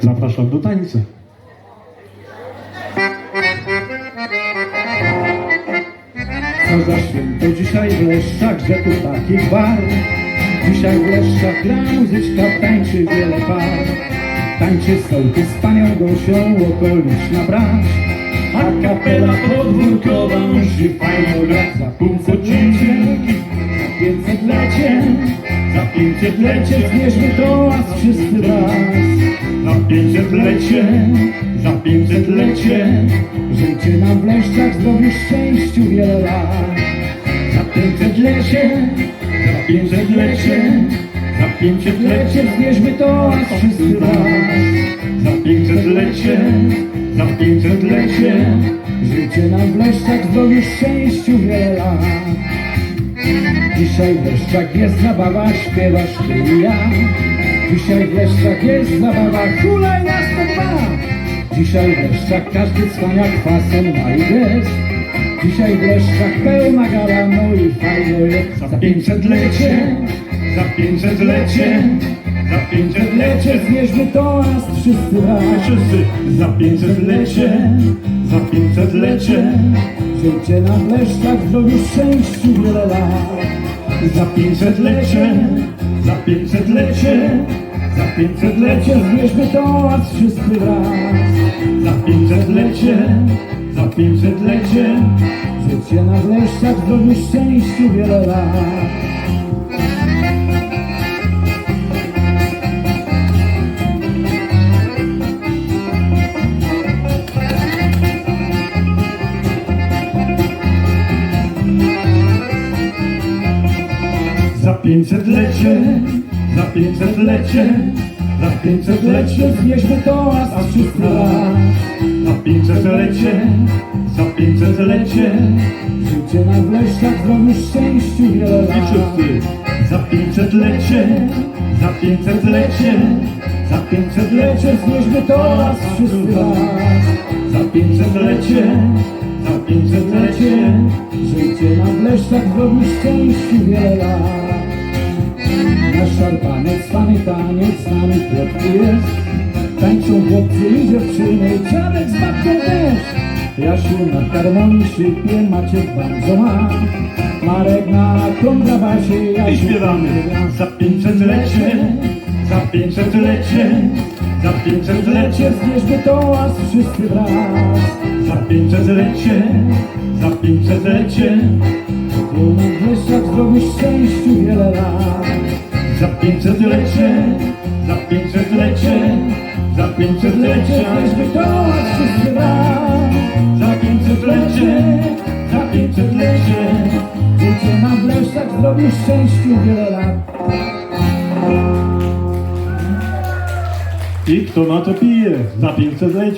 Zapraszam do tańca. Co za święto dzisiaj w Leszczach, że tu taki gwar? Dzisiaj w Leszczach gra muzyczka, tańczy wiele par. Tańczy sołtys z panią Gosią, okoliczna branż. A kapela podwórkowa musi fajnie grać Za półsetlecie, za pięćsetlecie Za pięćsetlecie zbierzmy toast wszyscy raz Za pięćsetlecie, za pięćsetlecie Żyjcie nam w Leszczach, zdrowiu, szczęściu wiele lat Za pięćsetlecie, za pięćsetlecie Za pięćsetlecie zbierzmy toast wszyscy raz. Za pięćsetlecie, za pięćsetlecie Żyjcie nam w Leszczach, zdrowiu, szczęściu wiele lat Dzisiaj w Leszczach jest zabawa, śpiewasz ty i ja Dzisiaj w Leszczach jest zabawa, hulaj nas to dwa. Dzisiaj w Leszczach każdy cwania kwasem ma i gest Dzisiaj w Leszczach pełna gala, no i fajno jest. Za 500 lecie, za 500 lecie Za 500 lecie znieśmy toast wszyscy raz Wszyscy. Za 500 lecie, za 500 lecie Żyjcie nam w Leszczach, zdrowiu, szczęściu wiele lat. Za 500 lecie, za 500 lecie Za 500 lecie zbierzmy toast wszyscy raz Za 500 lecie, za 500 lecie Życie nam w Leszczach, zdrowiu, szczęściu wiele lat Za 500 lecie, za 500 lecie, za 500 lecie zbierzmy toast a wszyscy raz. Za 500 lecie, za 500 lecie, życie nam w Leszczach, zdrowiu, szczęściu wiele. Za 500 lecie, za 500 lecie, za 500 lecie zbierzmy toast wszyscy raz. Za 500 lecie, za 500 lecie, życie nam w Leszczach, zdrowiu, szczęściu wiele lat. Nasz szarpany, cwany taniec z nami plotki jest. Tańczą chłopcy i dziewczyny, i dziadek z babcią też. Jasiu na harmonii szybie, Maciek banjo ma. Marek na kontrabasie, Jasiu I śpiewamy. za 500 lecie, za 500 lecie, za 500 lecie, Zbierzmy toast wszyscy wraz. Za 500 lecie, za 500 lecie, Tu nam w Leszczach zdrowiu, szczęściu wiele lat za 500 lecie, za 500 lecie, za 500 lecie, Zbierzmy toast wszyscy wraz za 500 lecie, za 500 lecie. Życie nam w Leszczach, zdrowiu, szczęściu wiele lat I kto na to pije? Za 500 lecie.